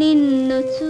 నిన్ను చూ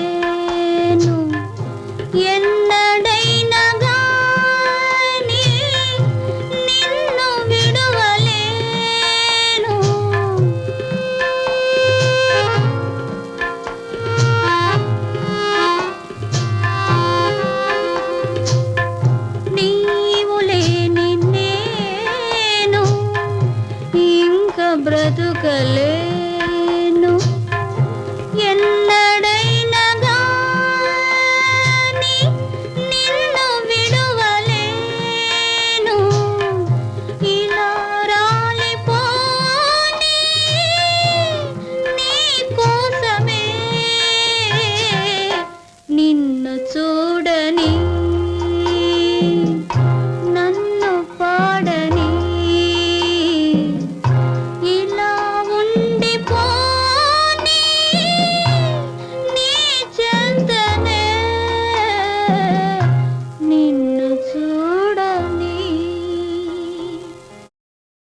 బ్రతుకలే.